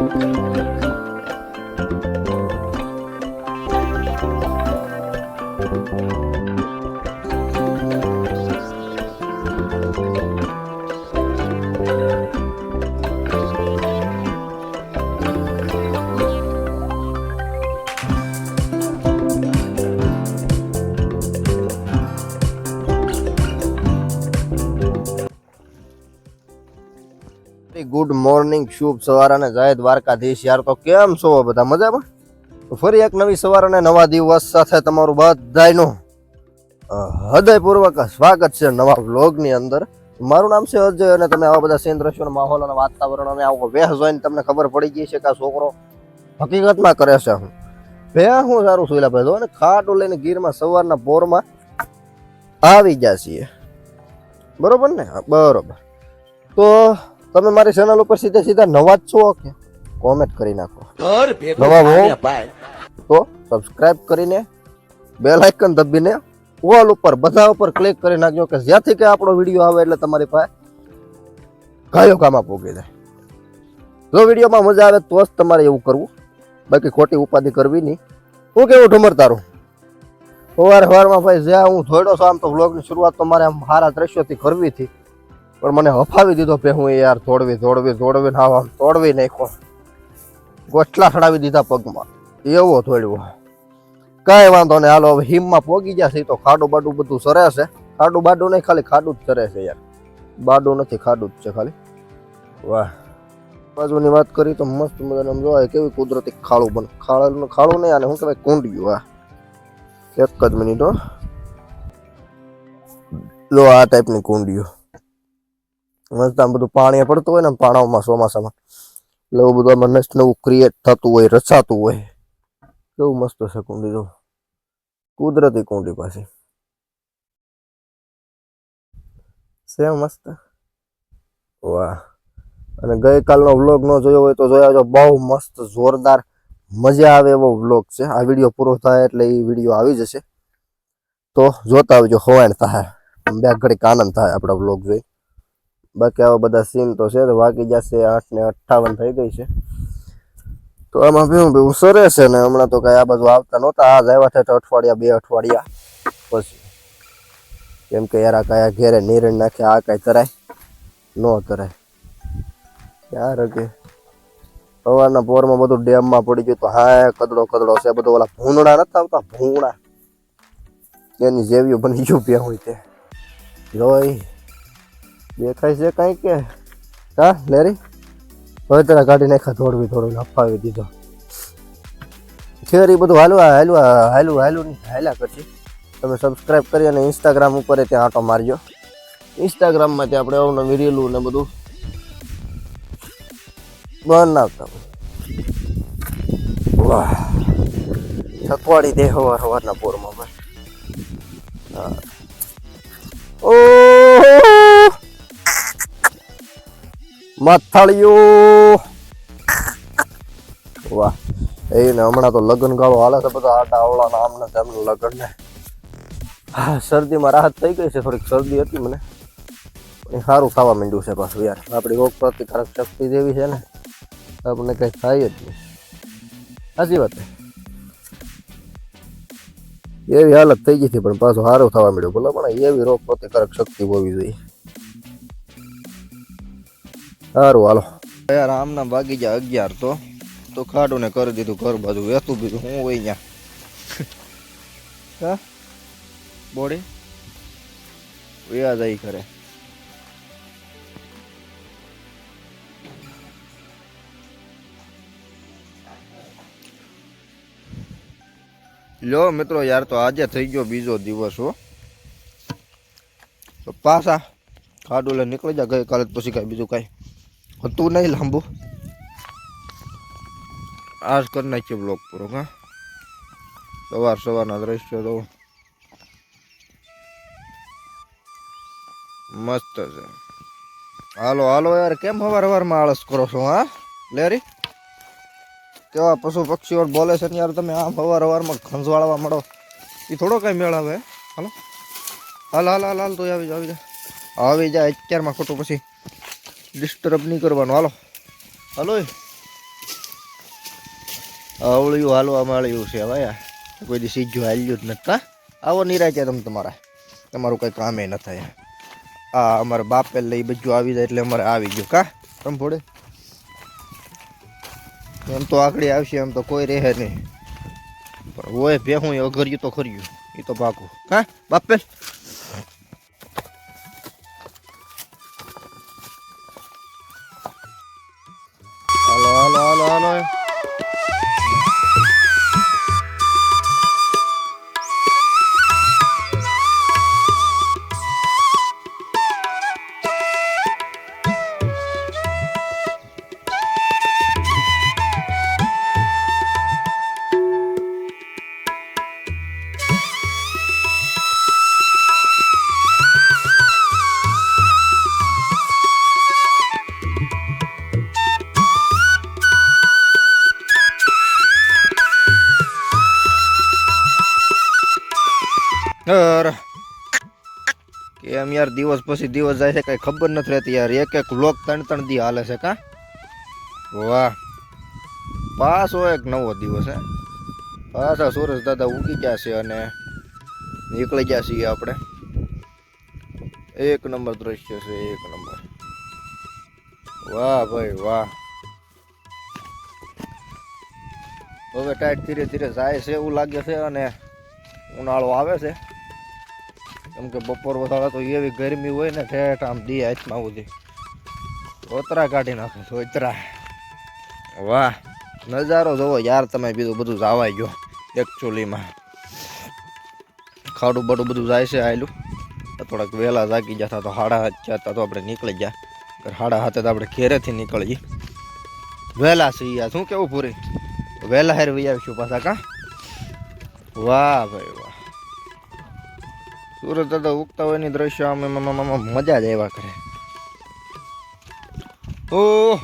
Música good morning, શુભ સવાર અને જય દ્વારકાધીશ. યાર, તો કેમ છો બધા? મજામાં? ફરી એક નવી સવાર અને નવા દિવસ સાથે તમારું બધાનું હૃદયપૂર્વક સ્વાગત છે નવા વ્લોગની અંદર. મારું નામ છે અજય અને તમે આવા બધા સીન દ્રશ્યોનો માહોલ અને વાતાવરણ અને આવો વેહ જોઈને તમને ખબર પડી ગઈ છે કે આ છોકરો હકીકતમાં કરે છે. હું વેહ હું સારું સુઈલા ભાઈ. જો ખાટું લઈને ગીરમાં સવારના પોરમાં આવી ગયા છીએ. બરોબર ને? બરોબર. તો તમે મારી ચેનલ ઉપર સીધા સીધા નવા જ છો કે કોમેન્ટ કરી નાખો? નવા હો. તો સબસ્ક્રાઇબ કરીને બે લાઇકન દબીને ઓલ ઉપર બધા ઉપર ક્લિક કરી નાખજો કે જ્યાંથી કે આપણો વીડિયો આવે એટલે તમારી પાસે કયો કામમાં પોગી જાય. જો વિડીયોમાં મજા આવે તો જ તમારે એવું કરવું. બાકી ખોટી ઉપાધિ કરવી નહીં. હું કેવું ઠુમર તારું? સવાર સવારમાં ભાઈ જ્યાં હું થોડો છો આમ તો વ્લોગની શરૂઆત તો મારે આમ સારા દ્રશ્યોથી કરવી હતી. પણ મને હફાવી દીધો પે હું યાર તોડવી તોડવી તોડવી ના આમ તોડવી નાખ્યો. ગોઠલા ચડાવી દીધા પગમાં. એવો થોડ્યો કાંઈ વાંધો નહીં, હાલો, હવે હિમમાં પોગી જશે તો ખાડું બાડું બધું સરે છે. ખાડું બાડું નહીં, ખાલી ખાડું જ સરે છે યાર. બાડું નથી, ખાડું જ છે ખાલી. વાહ. બાજુની વાત કરી તો મસ્ત મજાને આમ જોવાય કેવી કુદરતી ખાડું બન. ખાડું ખાડું નહીં અને શું કહેવાય, કુંડિયું, વાહ. એક જ મિનિટ હો. લો, આ ટાઈપની કુંડિયું. મસ્ત આમ બધું પાણી પડતું હોય ને પાણામાં ચોમાસામાં. એટલે એવું બધું આમાં નસ નવું ક્રિએટ થતું હોય, રચાતું હોય. કેવું મસ્ત છે કુંડી, જો. કુદરતી કુંડી પાછી. સેમ મસ્ત? વાહ. અને ગઈકાલનો વ્લોગ ન જોયો હોય તો જોયા જો બહુ મસ્ત, જોરદાર, મજા આવે એવો વ્લોગ છે. આ વીડિયો પૂરો થાય એટલે એ વીડિયો આવી જશે. તો જોતા આવજો હોવાણ થાય. બે ઘડીક આનંદ થાય આપણા વ્લોગ જોઈ. બાકી આવા બધા સીન તો છે વાગી જશે આઠ ને અઠ્ઠાવન થઈ ગઈ છે. તો આમાં ભેવું ભેવું સરે છે ને, હમણાં તો કઈ આ બાજુ આવતા નહોતા આ આવ્યા છે અઠવાડિયા બે અઠવાડિયા પછી. કેમ કે યાર કયા ઘેરે નીરણ નાખે, આ કઈ તરાય ન તરાય યાર કે સવારના પોરમાં બધું ડેમમાં પડી ગયું તો હા કદડો કદડો છે, બધું ઓલા ભૂંડા નથી આવતા? ભૂંડા એની જેવીઓ બની ગયું બે હોય તે. જોઈ. દેખાય છે કાંઈ કે? હા, લેરી? હવે તારા કાઢી નાખા થોડવી થોડું અફાવી દીધો. થિયરી બધું હાલવા હાલવા હાલું હાલું નહીં, હાલ્યા કરશે. તમે સબસ્ક્રાઈબ કરી અને ઇન્સ્ટાગ્રામ ઉપર ત્યાં આટો મારજો. ત્યાં આપણે અવનવી રીલું ને બધું બનાવતા. વાહ. થકવાડી દે હવાર હવારના પોરમાં હા. મથાળિયો વાહ, એને હમણાં તો લગ્ન ગાળો હાલે છે બધા આટા અવળા નામ ને તેમ લગ્ન ને હા, શરદીમાં રાહત થઈ ગઈ છે થોડીક, શરદી હતી મને. પણ સારું ખાવા માંડ્યું છે પાછું યાર. આપણી રોગ પ્રતિકારક શક્તિ જેવી છે ને, આપણને કંઈ થાય જ નહીં. સાચી વાત એવી હાલત થઈ ગઈ હતી પણ પાછું સારું થવા માંડ્યું. બોલો પણ એવી રોગ પ્રતિકારક શક્તિ હોવી જોઈએ. સારું, હાલો. યાર આમના ભાગી ગયા અગિયાર તો. તો ખાડું ને કરી દીધું, ઘર બાજુ વેતું બીજું હું હોય ત્યાં. હા? બોડી? વ્યાજ આવી કરે લ્યો મિત્રો યાર, તો આજે થઈ ગયો બીજો દિવસ હો. તો પાછા ખાડું લઈને નીકળી જા ગઈકાલે પછી કાંઈ બીજું કાંઈ. હતું નહીં લાંબુ આજ કરી નાખ્યો બ્લોગ પૂરો હા સવાર સવારના દ્રશ્યો તો મસ્ત છે હાલો હાલો યાર કેમ સવાર સવારમાં આળસ કરો છો હા લેરી કેવા પશુ પક્ષીઓ બોલે છે ને યાર તમે આમ સવાર હવારમાં ખંજવાળવા મળો એ થોડો કઈ મેળાવે હાલો હાલ હાલ હાલ હાલ તો આવી જા આવી જા આવી જાય અત્યારમાં ખોટું પછી ડિસ્ટર્બ નહીં કરવાનું. હાલો. હાલો એ. હાલો અમાળ્યું મળ્યું છે ભાઈ કોઈ દી સીજું હાલ્યું જ નથી આવો નિરાચે તમે તમારા. તમારું કંઈ કામે ન થાય. આ અમારા બાપે લઈ બધું આવી જાય એટલે અમારે આવી ગયું, કા? તમે ભોડે એમ તો આકડી આવશે, એમ તો કોઈ રહે નહીં. પણ હોય ભેહું એ અઘર્યું તો ખર્યું. એ તો પાકું હા બાપે. હાલો હાલો અરે કેમ યાર દિવસ પછી દિવસ જાય છે, કઈ ખબર નથી રહેતી યાર. એક એક લોક ત્રણ ત્રણ દી હાલે છે, કા? વાહ. પાછો એક નવો દિવસ, હે? પાછા સુરજ દાદા ઉગી ગયા છે અને નીકળી ગયા છીએ આપણે. એક નંબર દ્રશ્ય છે, એક નંબર. વાહ ભાઈ, વાહ. હવે ટાઈટ ધીરે ધીરે જાય છે એવું લાગે છે અને ઉનાળો આવે છે. કેમ કે બપોર વધારે તો એવી ગરમી હોય ને ઠેઠ આમ દી હાથમાં સુધી ઓતરા કાઢી નાખે છે, ઓતરા. વાહ, નજારો જોવો યાર તમે બીજું બધું જાવાઈ ગયો એકચ્યુઅલીમાં ખાડું બાડું બધું જાય છે આયલું. તો થોડાક વહેલા જાગી જતા તો હાડા હાથ જતા તો આપણે નીકળી ગયા. અગર હાડા હાથે તો આપણે ઘેરેથી નીકળીએ. વહેલા છીએ યાર, શું કેવું પૂરી? વહેલા હેર વહી આવીશું પાછા કા? વાહ ભાઈ વાહ. સુરત દાદા ઉગતા હોયની દ્રશ્ય આમ મજા જ આવ્યા કરે. ઓ!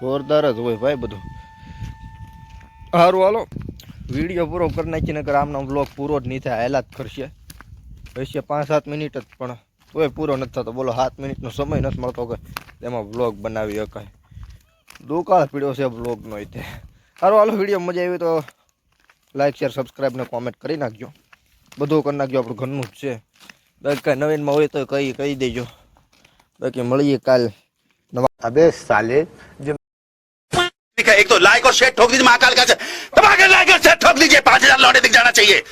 જોરદાર જ હોય ભાઈ બધું. સારું હાલો. વીડિયો પૂરો કરી નાખીને નકર આમનો બ્લોગ પૂરો જ નહીં થાય, હાલા જ કરશે. હશે પાંચ સાત મિનિટ જ, પણ તોય પૂરો નથી થતો. બોલો, સાત મિનિટનો સમય નથી મળતો કે તેમાં બ્લોગ બનાવી શકાય. દુકાળ પીડ્યો છે બ્લોગનો તે. સારું હાલો વિડીયો મજા આવી તો લાઈક શેર સબસ્ક્રાઈબ ને કોમેન્ટ કરી નાખજો બધું કરી નાખજો આપણું ઘરનું જ છે બાકી કાંઈ નવીનમાં હોય તો કહી કહી દેજો બાકી મળીએ કાલ अबे साले जो ठीक है एक तो लाइक और शेयर ठोक दीजिए महाकाल का दबा के लाइक और शेयर ठोक दीजिए पांच हजार लौटे दिख जाना चाहिए